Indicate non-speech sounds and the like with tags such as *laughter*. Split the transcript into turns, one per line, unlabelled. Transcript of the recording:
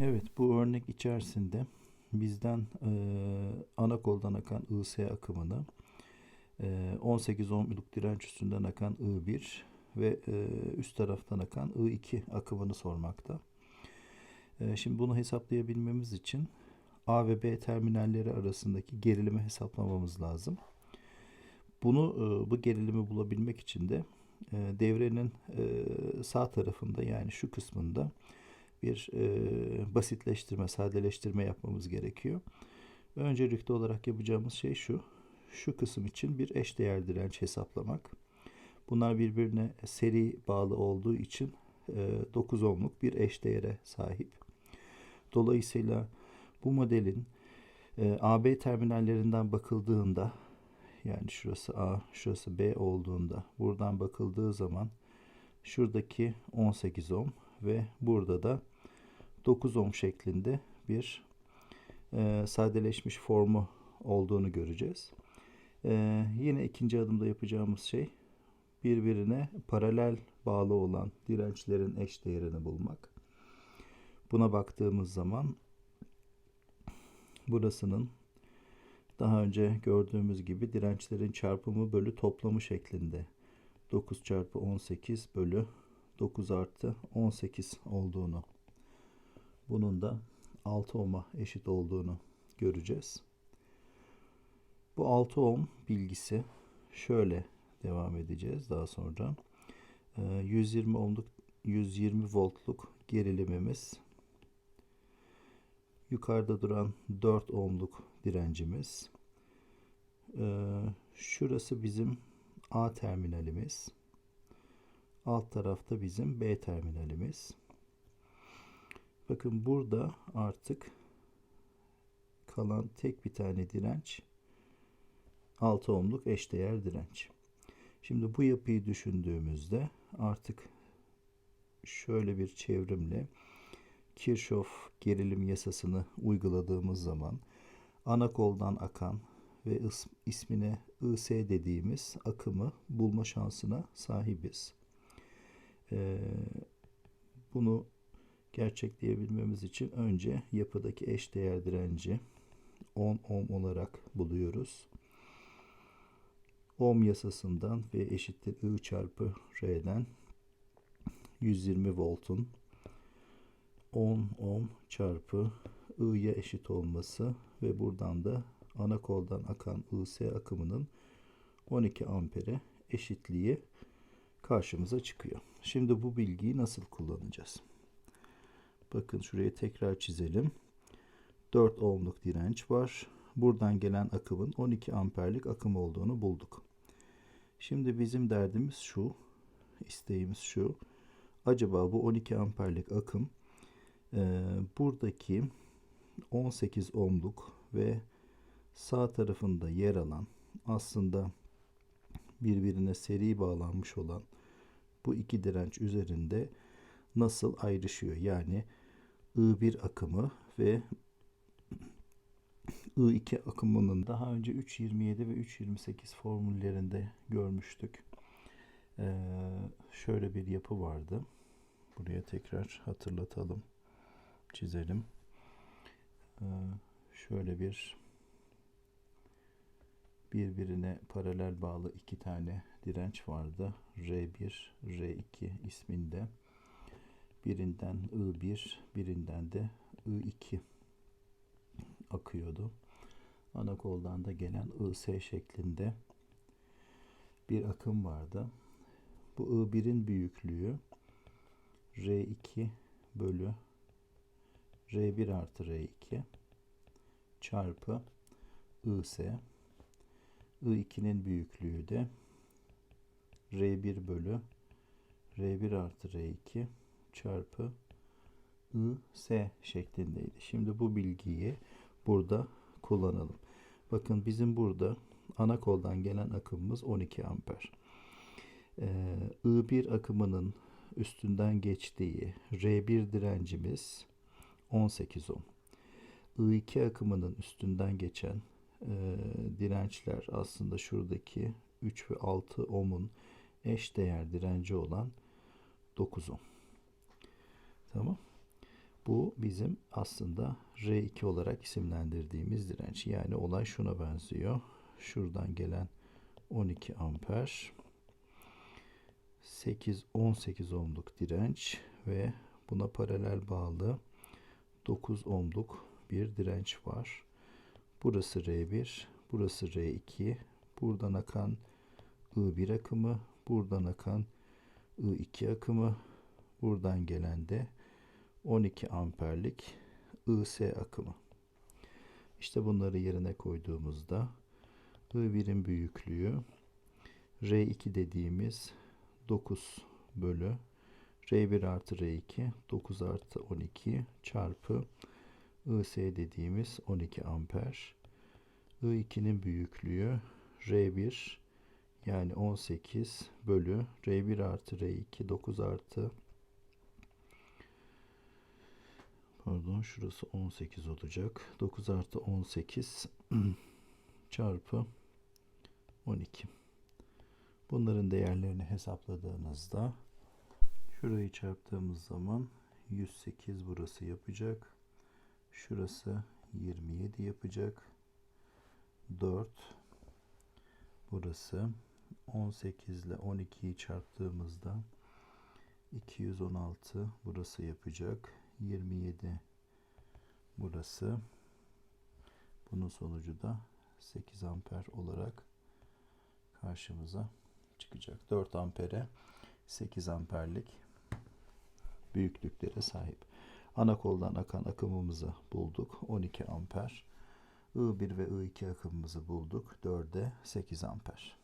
Evet, bu örnek içerisinde bizden e, ana koldan akan IS akımını e, 18 ohmluk direnç üstünden akan I1 ve e, üst taraftan akan I2 akımını sormakta. E, şimdi bunu hesaplayabilmemiz için A ve B terminalleri arasındaki gerilimi hesaplamamız lazım. Bunu e, bu gerilimi bulabilmek için de e, devrenin e, sağ tarafında yani şu kısmında bir e, basitleştirme, sadeleştirme yapmamız gerekiyor. Öncelikli olarak yapacağımız şey şu. Şu kısım için bir eşdeğer direnç hesaplamak. Bunlar birbirine seri bağlı olduğu için e, 9 ohmluk bir eşdeğere sahip. Dolayısıyla bu modelin e, AB terminallerinden bakıldığında yani şurası A, şurası B olduğunda buradan bakıldığı zaman şuradaki 18 ohm ve burada da 9 ohm şeklinde bir e, sadeleşmiş formu olduğunu göreceğiz. E, yine ikinci adımda yapacağımız şey birbirine paralel bağlı olan dirençlerin eş değerini bulmak. Buna baktığımız zaman burasının daha önce gördüğümüz gibi dirençlerin çarpımı bölü toplamı şeklinde 9 çarpı 18 bölü 9 artı 18 olduğunu bunun da 6 ohm'a eşit olduğunu göreceğiz. Bu 6 ohm bilgisi şöyle devam edeceğiz daha sonra. 120 ee, ohmluk 120 voltluk gerilimimiz yukarıda duran 4 ohmluk direncimiz ee, şurası bizim A terminalimiz alt tarafta bizim B terminalimiz Bakın burada artık kalan tek bir tane direnç 6 ohmluk eşdeğer direnç. Şimdi bu yapıyı düşündüğümüzde artık şöyle bir çevrimle Kirchhoff gerilim yasasını uyguladığımız zaman ana koldan akan ve ismine IS dediğimiz akımı bulma şansına sahibiz. Ee, bunu gerçekleyebilmemiz için önce yapıdaki eşdeğer direnci 10 ohm olarak buluyoruz. Ohm yasasından ve eşittir I çarpı R'den 120 voltun 10 ohm çarpı I'ya eşit olması ve buradan da ana koldan akan IS akımının 12 ampere eşitliği karşımıza çıkıyor. Şimdi bu bilgiyi nasıl kullanacağız? Bakın şuraya tekrar çizelim. 4 ohmluk direnç var. Buradan gelen akımın 12 amperlik akım olduğunu bulduk. Şimdi bizim derdimiz şu. isteğimiz şu. Acaba bu 12 amperlik akım e, buradaki 18 ohmluk ve sağ tarafında yer alan aslında birbirine seri bağlanmış olan bu iki direnç üzerinde nasıl ayrışıyor? Yani I1 akımı ve I2 akımının daha önce 3.27 ve 3.28 formüllerinde görmüştük. Ee, şöyle bir yapı vardı. Buraya tekrar hatırlatalım. Çizelim. Ee, şöyle bir birbirine paralel bağlı iki tane direnç vardı. R1, R2 isminde. Birinden I1, birinden de I2 akıyordu. Ana koldan da gelen IS şeklinde bir akım vardı. Bu I1'in büyüklüğü R2 bölü R1 artı R2 çarpı IS. I2'nin büyüklüğü de R1 bölü R1 artı R2 çarpı I şeklindeydi. Şimdi bu bilgiyi burada kullanalım. Bakın bizim burada ana koldan gelen akımımız 12 amper. Ee, I1 akımının üstünden geçtiği R1 direncimiz 18 ohm. I2 akımının üstünden geçen e, dirençler aslında şuradaki 3 ve 6 ohmun eş değer direnci olan 9 ohm. Tamam. Bu bizim aslında R2 olarak isimlendirdiğimiz direnç. Yani olay şuna benziyor. Şuradan gelen 12 amper 8 18 ohmluk direnç ve buna paralel bağlı 9 ohmluk bir direnç var. Burası R1, burası R2. Buradan akan I1 akımı, buradan akan I2 akımı, buradan gelen de 12 amperlik IS akımı. İşte bunları yerine koyduğumuzda I1'in büyüklüğü R2 dediğimiz 9 bölü R1 artı R2 9 artı 12 çarpı IS dediğimiz 12 amper. I2'nin büyüklüğü R1 yani 18 bölü R1 artı R2 9 artı pardon şurası 18 olacak. 9 artı 18 *clears throat* çarpı 12. Bunların değerlerini hesapladığınızda şurayı çarptığımız zaman 108 burası yapacak. Şurası 27 yapacak. 4 burası 18 ile 12'yi çarptığımızda 216 burası yapacak. 27 burası. Bunun sonucu da 8 amper olarak karşımıza çıkacak. 4 ampere 8 amperlik büyüklüklere sahip. Ana koldan akan akımımızı bulduk. 12 amper. I1 ve I2 akımımızı bulduk. 4'e 8 amper.